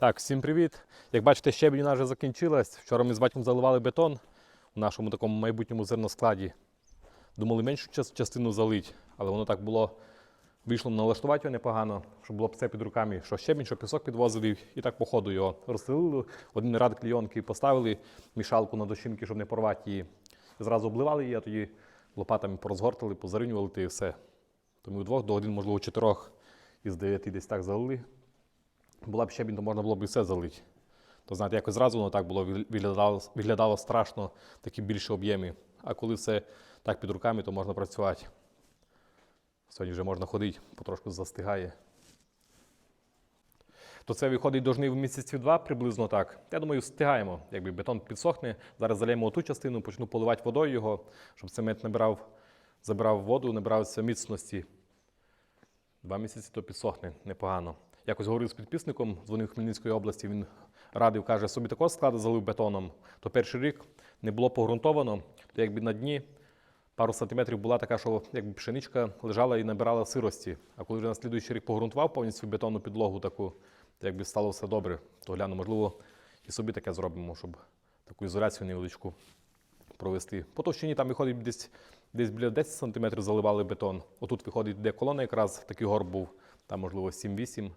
Так, всім привіт. Як бачите, щебінь у нас вже закінчилась. Вчора ми з батьком заливали бетон у нашому такому майбутньому зерноскладі. Думали меншу частину залить, але воно так було. Вийшло налаштувати його непогано, щоб було все під руками, що щебінь, що пісок підвозили, і так по ходу його розстелили, один ряд клійонки поставили, мішалку на дощинки, щоб не порвати її. Зразу обливали її, а тоді лопатами порозгортали, позарівнювали і все. Тому вдвох до один, можливо, чотирьох із дев'яти десь так залили. Була б щебінь, то можна було б і все залити. То знаєте, якось зразу воно так було виглядало, виглядало страшно, такі більші об'єми. А коли все так під руками, то можна працювати. Сьогодні вже можна ходити, потрошку застигає. То це виходить до жнив місяців два приблизно так. Я думаю, встигаємо. Якби бетон підсохне, зараз залємо ту частину, почну поливати водою його, щоб цемент набирав, забирав воду, набирався міцності. Два місяці то підсохне непогано. Якось говорив з підписником, дзвонив Хмельницької області, він радив, каже, собі такого складу залив бетоном. То перший рік не було погрунтовано, то якби на дні пару сантиметрів була така, що якби пшеничка лежала і набирала сирості. А коли вже на слідуючий рік погрунтував повністю бетонну підлогу таку, то якби стало все добре, то гляну, можливо, і собі таке зробимо, щоб таку ізоляцію невеличку провести. По товщині там виходить десь, десь біля 10 см заливали бетон. Отут виходить, де колона якраз такий горб був, там, можливо, 7-8,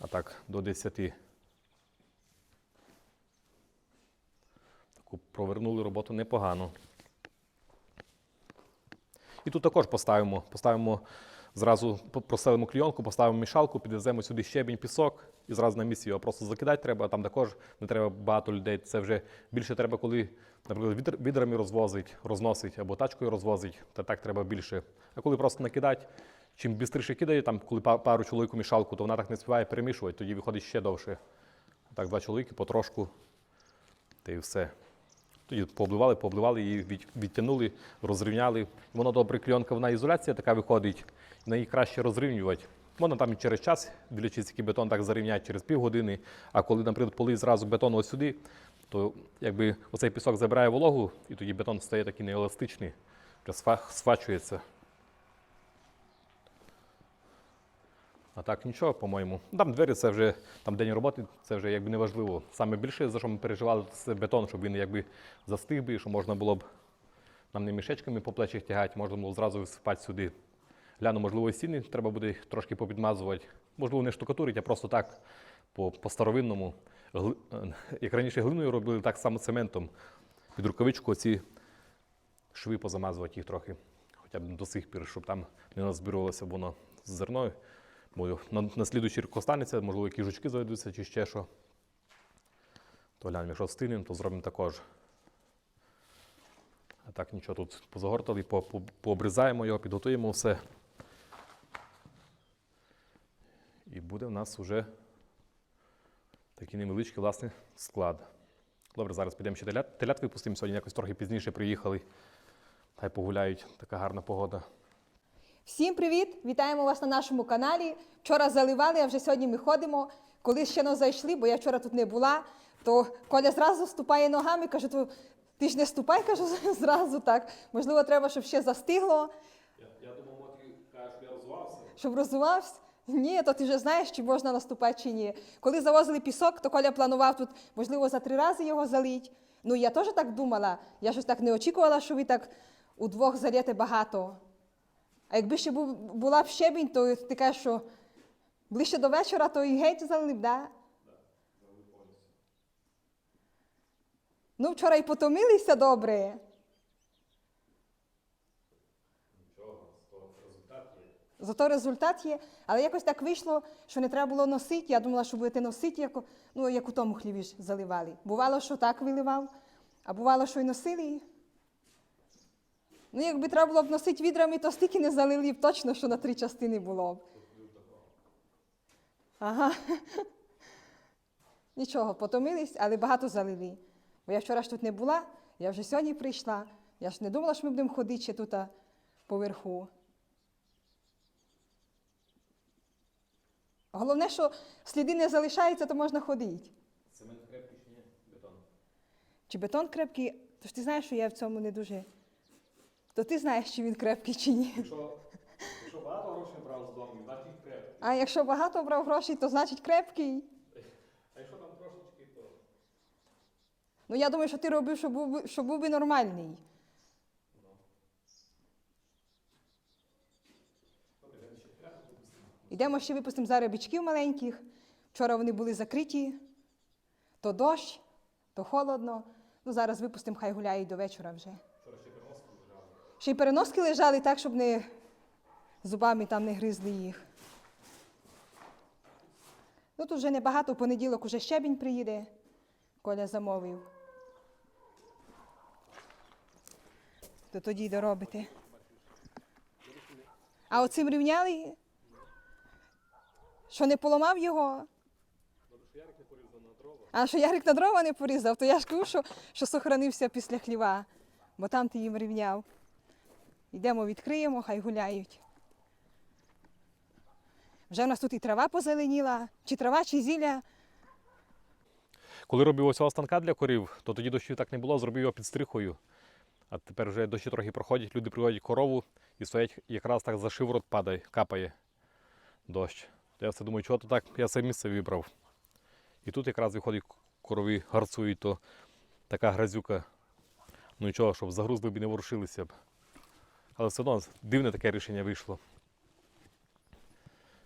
а так до 10. Таку провернули роботу непогано. І тут також поставимо. Поставимо зразу проселимо клійонку, поставимо мішалку, підвеземо сюди щебінь, пісок і зразу на місці його просто закидати треба. Там також не треба багато людей. Це вже більше треба, коли, наприклад, відр- відрами розвозить, розносить або тачкою розвозить, то так треба більше. А коли просто накидати, чим швидше кидає, там, коли пару чоловік у мішалку, то вона так не співає перемішувати, тоді виходить ще довше. Так, два чоловіки потрошку, та й все. Тоді пообливали, пообливали її, відтягнули, розрівняли. Воно добре кльонка, вона ізоляція така виходить, на її краще розрівнювати. Можна там і через час, дивлячись, який бетон так зарівняти через півгодини. А коли, наприклад, поли зразу бетон ось сюди, то якби оцей пісок забирає вологу, і тоді бетон стає такий нееластичний, сфачується. А так нічого, по-моєму. Там двері це вже там день роботи, це вже якби не важливо. Саме більше, за що ми переживали, це бетон, щоб він якби застиг би, щоб можна було б нам не мішечками по плечах тягати, можна було зразу висипати сюди. Гляну, можливо, і стіни треба буде їх трошки попідмазувати. Можливо, не штукатурить, а просто так, по, по старовинному. Гли- е, Як раніше глиною робили, так само цементом. Під рукавичку ці шви позамазувати їх трохи. Хоча б до сих пір, щоб там не назбирувалося воно з зерною. Бо на, на слідуючий рік останеться, можливо, які жучки заведуться чи ще що. То глянемо, якщо встигнемо, то зробимо також. А так нічого тут позагортали, по, по, пообрізаємо його, підготуємо все. І буде в нас вже такий невеличкий власне склад. Добре, зараз підемо ще телят, телят випустимо. Сьогодні якось трохи пізніше приїхали. Хай погуляють, така гарна погода. Всім привіт! Вітаємо вас на нашому каналі. Вчора заливали, а вже сьогодні ми ходимо. Коли ще не зайшли, бо я вчора тут не була, то Коля зразу ступає ногами, каже, то ти ж не ступай, кажу, зразу так. Можливо, треба, щоб ще застигло, Я, я думав, Мотрі каже, що я розвивався. щоб розвивався. Ні, то ти вже знаєш, чи можна наступати, чи ні. Коли завозили пісок, то Коля планував тут, можливо, за три рази його залить. Ну, я теж так думала. Я щось так не очікувала, що ви так удвох залєте багато. А якби ще була б щебінь, то ти кажеш, що ближче до вечора, то і геть залив, да? Ну, вчора і потомилися добре. Зато результат є, але якось так вийшло, що не треба було носити. Я думала, що будете носити, як, ну, як у тому хліві ж заливали. Бувало, що так виливав, а бувало, що й носили. Ну, якби треба було б носити відрами, то стільки не залили б точно, що на три частини було б. Ага. Нічого, потомились, але багато залили. Бо я вчора ж тут не була, я вже сьогодні прийшла. Я ж не думала, що ми будемо ходити ще тут поверху. Головне, що сліди не залишаються, то можна ходити. Цемент крепкий чи ні? Бетон. Чи бетон крепкий, то ж ти знаєш, що я в цьому не дуже. То ти знаєш, чи він крепкий, чи ні. Якщо, якщо багато грошей брав з дому, значить крепкий. А якщо багато брав грошей, то значить крепкий. А якщо там трошечки, то. Ну я думаю, що ти робив, щоб був, щоб був би нормальний. Йдемо ще випустимо зараз бичків маленьких. Вчора вони були закриті, то дощ, то холодно. Ну, зараз випустимо, хай гуляють до вечора вже. Ще й переноски лежали так, щоб не зубами там не гризли їх. Ну, тут вже небагато, в понеділок уже щебінь приїде. Коля замовив. То тоді й доробите. А оцим рівняли? Що не поламав його? А що Ярик на дрова не порізав, то я ж кажу, що, що сохранився після хліва, бо там ти їм рівняв. Йдемо, відкриємо, хай гуляють. Вже в нас тут і трава позеленіла, чи трава, чи зілля. Коли робив ось цього станка для корів, то тоді дощів так не було, зробив його під стрихою. А тепер вже дощі трохи проходять, люди приводять корову і стоять якраз так за шиворот падає, капає дощ. Я все думаю, чого то так, я це місце вибрав. І тут якраз виходить корові гарцують, то така грязюка. Ну нічого, щоб загрузли б і не ворушилися б. Але все одно дивне таке рішення вийшло.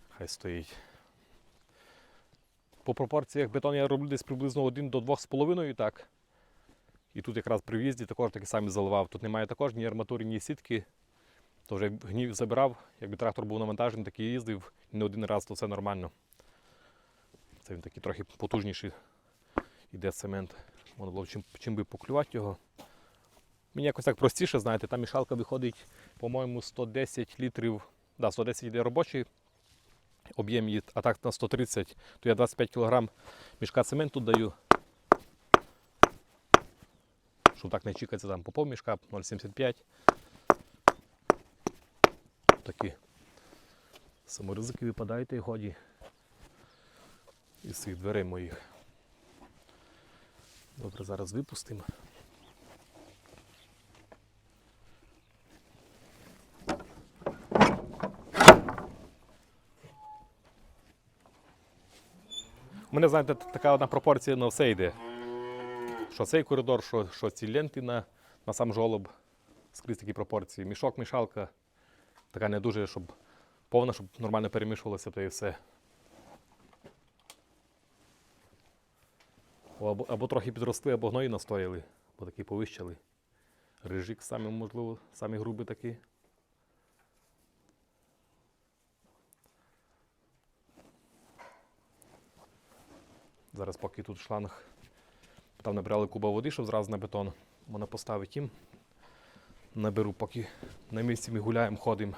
Хай стоїть. По пропорціях бетон я роблю десь приблизно 1 до 2,5 так. І тут якраз при в'їзді також таки самі заливав. Тут немає також ні арматури, ні сітки. То вже гнів забирав, якби трактор був навантажений, так і їздив. Не один раз, то все нормально. Це він такий трохи потужніший іде цемент. Можна було чим, чим би поклювати його. Мені якось так простіше, знаєте, там мішалка виходить, по-моєму, 110 літрів. Да, 110 йде робочий об'єм її, а так на 130, то я 25 кг мішка цементу даю. Щоб так не чекатися там по пов мішка, 0,75. Такі саморизики випадають і годі. Із цих дверей моїх. Добре, зараз випустимо. Мене, знаєте, така одна пропорція на все йде. Що цей коридор, що, що ці ленти на, на сам жолоб. Скрізь такі пропорції. Мішок, мішалка. Така не дуже, щоб повна, щоб нормально перемішувалося, то і все. Або, або трохи підросли, або гної настояли, бо такі повищали. Рижик самі, можливо, самі грубі такі. Зараз поки тут шланг. Там набирали куба води, щоб зразу на бетон. Можна поставити їм. Наберу, поки на місці ми гуляємо, ходимо.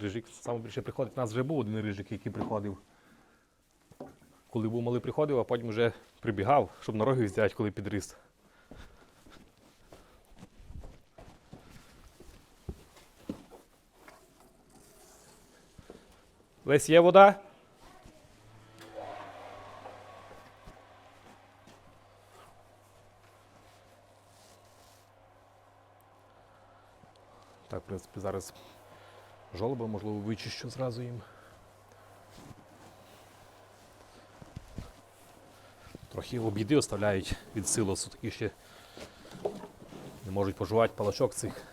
Рижик саме більше приходить. У нас вже був один рижик, який приходив. Коли був малий приходив, а потім вже прибігав, щоб на роги взяти, коли підріс. Лесь є вода? Так, в принципі, зараз жолоба, можливо, вичищу зразу їм. Трохи обіди оставляють від силосу, такі ще не можуть пожувати палачок цих.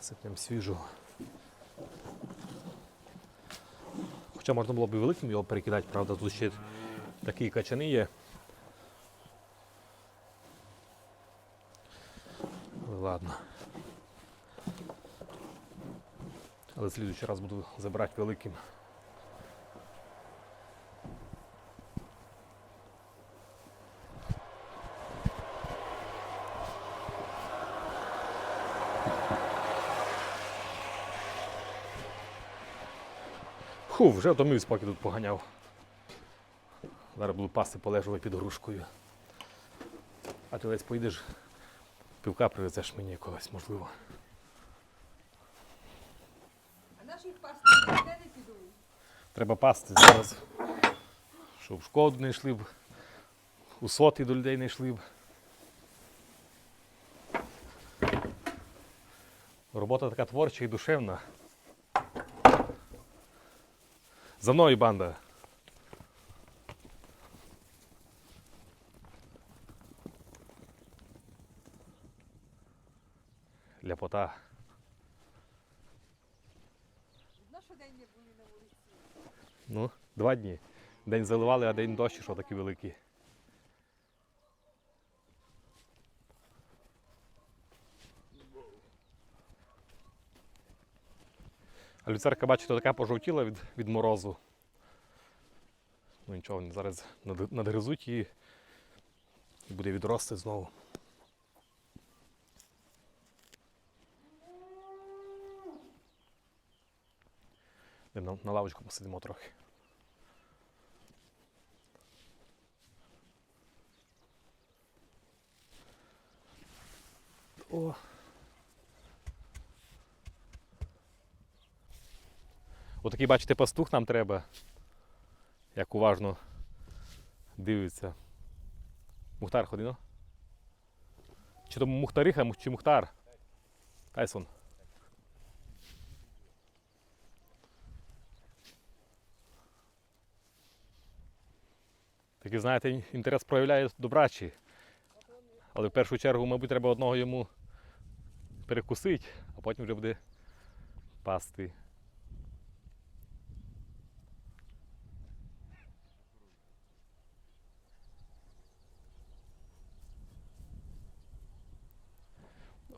Сипнем свіжого. Хоча можна було б великим його перекидати, правда, тут ще такі качани є. Але ладно. Але слідуючий раз буду забирати великим. Фу, вже втомився, поки тут поганяв. Зараз буду пасти полежувати під грушкою. А ти десь поїдеш, пивка привезеш мені якогось, можливо. А наші пасти не підуть. Треба пасти зараз. Щоб в шкоду не йшли б у соти до людей не йшли б. Робота така творча і душевна. За мною банда. Ляпота. Ну, два дні. День заливали, а день дощ, що такі великий. А люцерка, бачите, така пожовтіла від, від морозу. Ну нічого, вони зараз над- надгризуть її і буде відрости знову. Йдемо На, на лавочку посидимо трохи. О. Отакий, бачите, пастух нам треба. Як уважно дивиться. Мухтар ходи, ну. Чи то мухтариха, чи мухтар? Кайсон. Такий, знаєте, інтерес проявляє до брачі. Але в першу чергу, мабуть, треба одного йому перекусити, а потім вже буде пасти.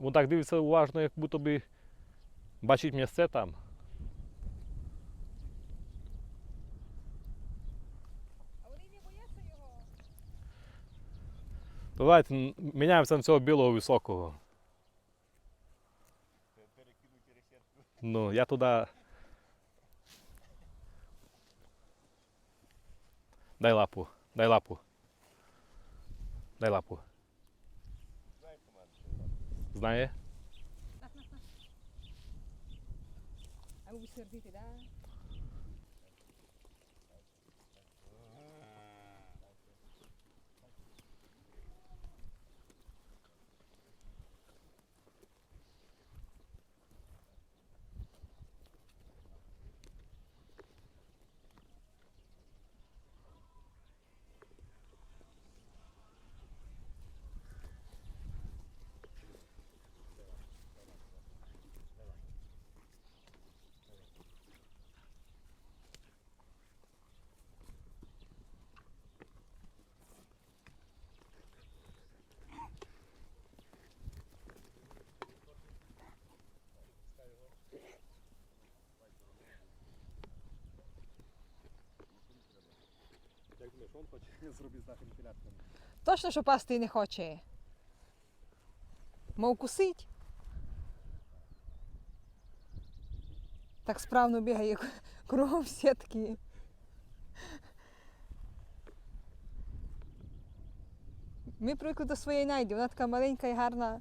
Він так дивиться уважно, як будто би бачить місце там. А вони не бояться його. Давайте міняємося на цього білого високого. Ну, я туди. Дай лапу, дай лапу. Дай лапу. Знає? А ви сердити, да? Думаєш, він хоче зробити знак вентиляції? Точно, що пасти не хоче. Мов кусить. Так справно бігає кругом сітки. Ми привикли до своєї найди, вона така маленька і гарна.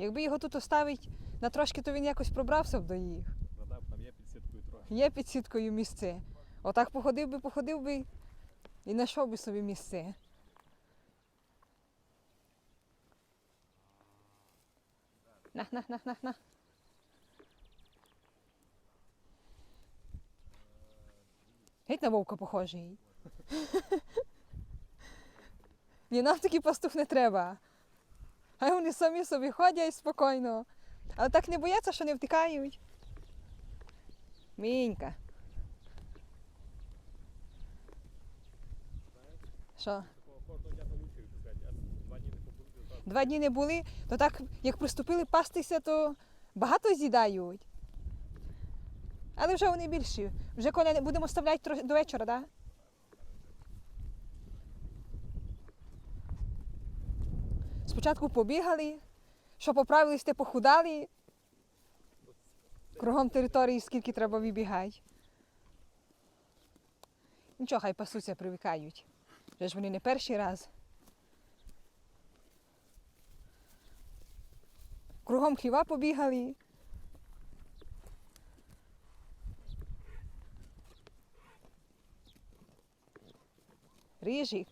Якби його тут оставить на трошки, то він якось пробрався б до їх. Там є під сіткою трохи. Є під сіткою місце. Отак походив би, походив би і знайшов би собі місце. На, на, на, на, на. Геть на вовка похожий. Ні, нам такий пастух не треба. Хай вони самі собі ходять спокійно. Але так не бояться, що не втикають. Мінька. Що? А два дні не були, то так як приступили пастися, то багато з'їдають. Але вже вони більші. Вже коли будемо ставляти до вечора, так? Да? Спочатку побігали, що поправились, те похудали. Кругом території скільки треба вибігати. Нічого, хай пасуться, привикають. Вже ж вони не перший раз. Кругом хліва побігали. Рижик.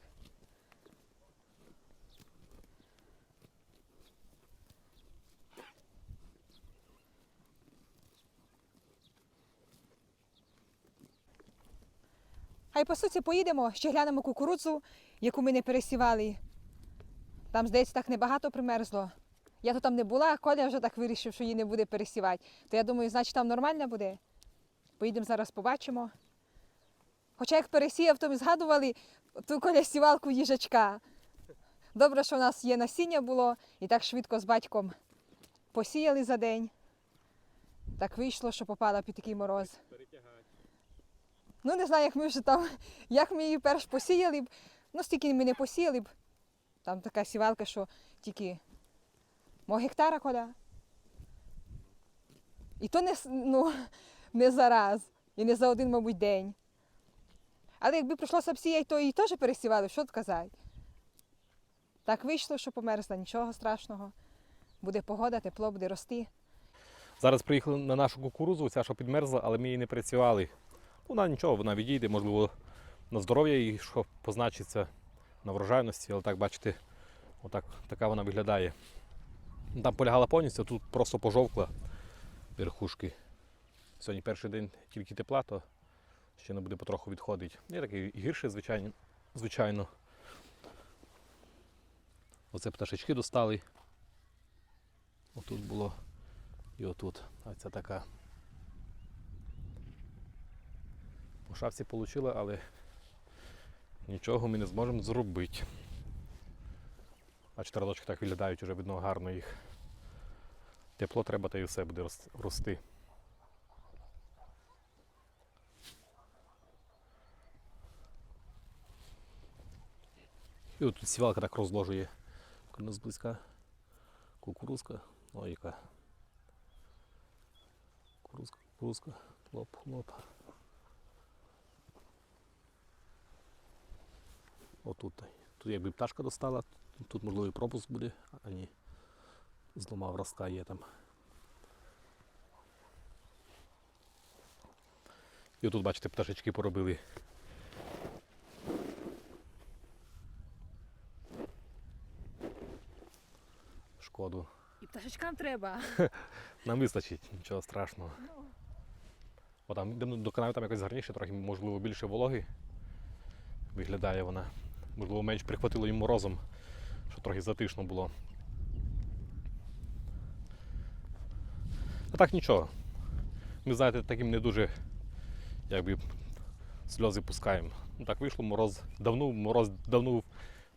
А по суті поїдемо, ще глянемо кукурудзу, яку ми не пересівали. Там, здається, так небагато примерзло. Я то там не була, а Коля вже так вирішив, що її не буде пересівати. То я думаю, значить там нормально буде. Поїдемо зараз побачимо. Хоча як пересіяв, то ми згадували ту Коля сівалку їжачка. Добре, що в нас є насіння було, і так швидко з батьком посіяли за день. Так вийшло, що попала під такий мороз. Ну, не знаю, як ми вже там, як ми її перш посіяли б. Ну, стільки ми не посіяли б. Там така сівалка, що тільки мо гектара коля. І то не, ну, не за раз, і не за один, мабуть, день. Але якби прийшлося б сіяти, то і теж пересівали, що казати. Так вийшло, що померзла, нічого страшного. Буде погода, тепло буде рости. Зараз приїхали на нашу кукурузу, ця що підмерзла, але ми її не працювали. Вона нічого, вона відійде, можливо, на здоров'я її, що позначиться на врожайності, але так бачите, отак, така вона виглядає. Там полягала повністю, тут просто пожовкла верхушки. Сьогодні перший день тільки тепла, то ще не буде потроху відходити. Є такий гірший, звичайно. звичайно. Оце пташечки достали. Отут було і отут. А така. По шапці отримали, але нічого ми не зможемо зробити. А чотирилочки так виглядають, вже видно гарно їх. Тепло треба, та і все буде рости. І от тут сівалка так розложує. У нас близька кукурузка. Ой, яка. Кукурузка, кукурузка, лоп, лоп. Отут. Тут якби пташка достала, тут можливо і пропуск буде, а ні. Зламав ростка є там. І отут, бачите, пташечки поробили. Шкоду. І пташечкам треба. Нам вистачить, нічого страшного. О, там до каналу, там якось гарніше, трохи, можливо, більше вологи. Виглядає вона. Можливо, менш прихватило їм морозом, що трохи затишно було. А так нічого. Ми, знаєте, таким не дуже якби, сльози пускаємо. Ну так вийшло, мороз давнув, мороз давнув,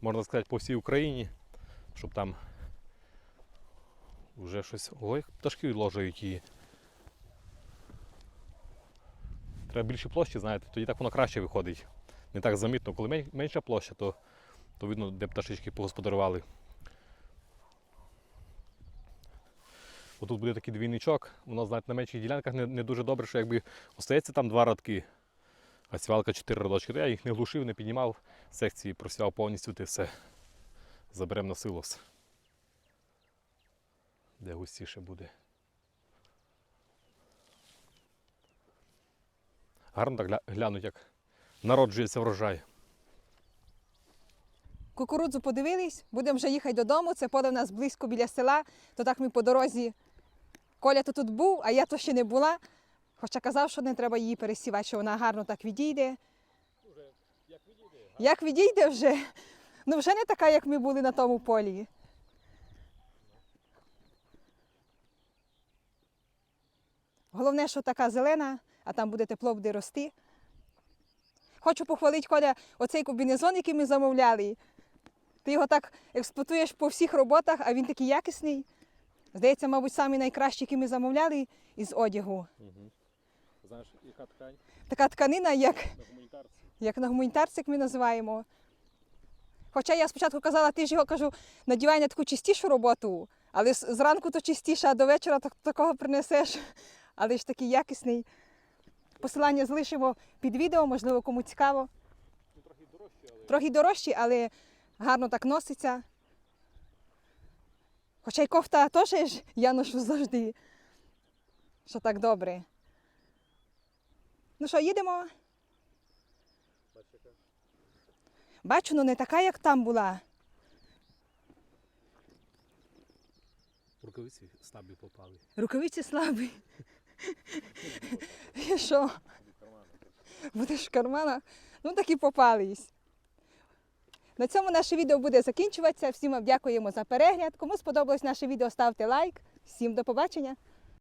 можна сказати, по всій Україні, щоб там вже щось. Ой, пташки ложають її. Треба більше площі, знаєте, тоді так воно краще виходить. Не так замітно. Коли менша площа, то, то видно, де пташечки погосподарювали. Отут буде такий двійничок, воно, знаєте, на менших ділянках не, не дуже добре, що якби остається там два радки, а сівалка чотири радочки, то я їх не глушив, не піднімав секції, просівав повністю ти все. Заберемо на силос. Де густіше буде. Гарно так глянуть, як народжується врожай. Кукурудзу подивились, будемо вже їхати додому. Це поле в нас близько біля села, то так ми по дорозі. Коля то тут був, а я то ще не була. Хоча казав, що не треба її пересівати, що вона гарно так відійде. Як відійде вже? Ну вже не така, як ми були на тому полі. Головне, що така зелена, а там буде тепло, буде рости. Хочу похвалити Коля оцей комбінезон, який ми замовляли. Ти його так експлуатуєш по всіх роботах, а він такий якісний. Здається, мабуть, самі найкращі, які ми замовляли із одягу. Знаєш, яка ткань Така тканина, як, на гуманітарці? як на гуманітарці, як ми називаємо. Хоча я спочатку казала, ти ж його кажу, надівай на таку чистішу роботу, але зранку то чистіше, а до вечора так, такого принесеш. Але ж такий якісний. Посилання залишимо під відео, можливо, кому цікаво. Трохи дорожче, але Трохи дорожчі, але гарно так носиться. Хоча й кофта теж я ношу завжди. Що так добре. Ну що, їдемо? Бачу, ну не така, як там була. Рукавиці слабі попали. Рукавиці слабі. І що? Будеш в карманах? Ну так і попались. На цьому наше відео буде закінчуватися. Всім вам дякуємо за перегляд. Кому сподобалось наше відео, ставте лайк. Всім до побачення.